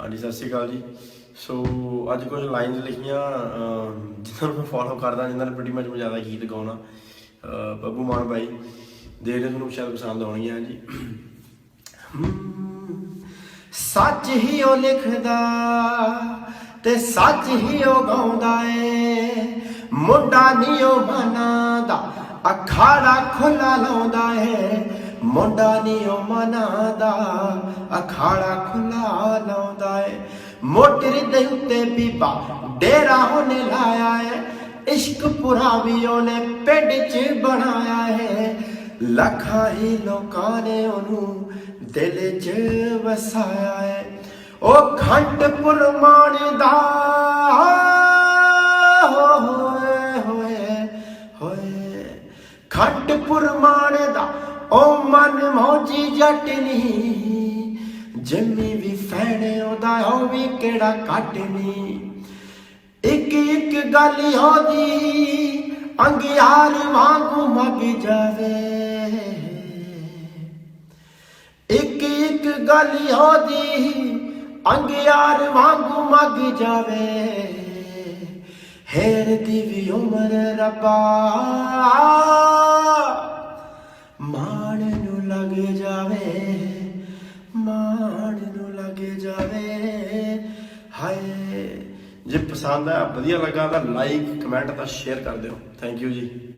ਹਾਂਜੀ ਸਤਿ ਸ਼੍ਰੀ ਅਕਾਲ ਜੀ। ਸੋ ਅੱਜ ਕੁਝ ਲਾਈਨਸ ਲਿਖੀਆਂ ਜਿਨ੍ਹਾਂ ਨੂੰ ਮੈਂ ਫੋਲੋ ਕਰਦਾ, ਜਿਨ੍ਹਾਂ ਨੇ ਪ੍ਰੀਟੀ ਮਚ ਮੈਂ ਜ਼ਿਆਦਾ ਗੀਤ ਗਾਉਣਾ। ਬੱਬੂ ਮਾਨ ਬਾਈ ਦੇਖਦੇ ਤੁਹਾਨੂੰ ਸ਼ਾਇਦ ਪਸੰਦ ਆਉਣਗੀਆਂ ਜੀ ਸੱਚ ਹੀ ਉਹ ਲਿਖਦਾ ਤੇ ਸੱਚ ਹੀ ਉਹ ਗਾਉਂਦਾ ਏ। ਮੁੰਡਾ ਨੀ ਉਹ ਮਨਾਦਾ ਅਖਾੜਾ ਖੁੱਲਾ ਮੁੰਡਾ ਨੀ ਉਹ ਮਨਾਦਾ ਅਖਾੜਾ ਖੁੱਲਾ ਲਾਉਂਦਾ ਏ। ਮੋਟਰ ਦੇ ਉੱਤੇ ਬੀਬਾ ਡੇਰਾ ਉਹਨੇ ਲਾਇਆ ਏ, ਇਸ਼ਕ ਪੁਰਾ ਵੀ ਉਹਨੇ ਪਿੰਡ 'ਚ ਬਣਾਇਆ ਏ। ਲੱਖਾਂ ਹੀ ਲੋਕਾਂ ਨੇ ਉਹਨੂੰ ਦਿਲ 'ਚ ਵਸਾਇਆ ਏ। ਉਹ ਖੰਡ ਪੁਰਮਾਨ ਦਾ ਹੋਏ ਹੋਏ ਹੋਏ। ਖੰਡ ਪੁਰਮਾਨ ਦਾ ਜੱਟ ਨਹੀਂ ਜੰਮੀ ਵੀ ਫੈਣੇ ਉਹਦਾ ਉਹ ਵੀ ਕਿਹੜਾ ਕੱਟ ਨਹੀਂ ਇੱਕ ਇੱਕ ਗੱਲ ਹੋਦੀ ਅੰਗਿਆਰ ਵਾਂਗੂ ਮਗ ਜਾਵੇ। ਇੱਕ ਇੱਕ ਗੱਲ ਹੋਦੀ ਅੰਗਿਆਰ ਵਾਂਗੂ ਮਗ ਜਾਵੇ। ਹੈਰ ਦੀ ਵੀ ਉਮਰ ਰੱਬਾ ਮਾਣ ਨੂੰ ਲੱਗ ਜਾਵੇ, ਮਾਣ ਨੂੰ ਲੱਗ ਜਾਵੇ। ਹਾਏ। ਜੇ ਪਸੰਦ ਆਇਆ, ਵਧੀਆ ਲੱਗਾ ਤਾਂ ਲਾਈਕ ਕਮੈਂਟ ਤਾਂ ਸ਼ੇਅਰ ਕਰ ਦਿਓ। ਥੈਂਕ ਯੂ ਜੀ।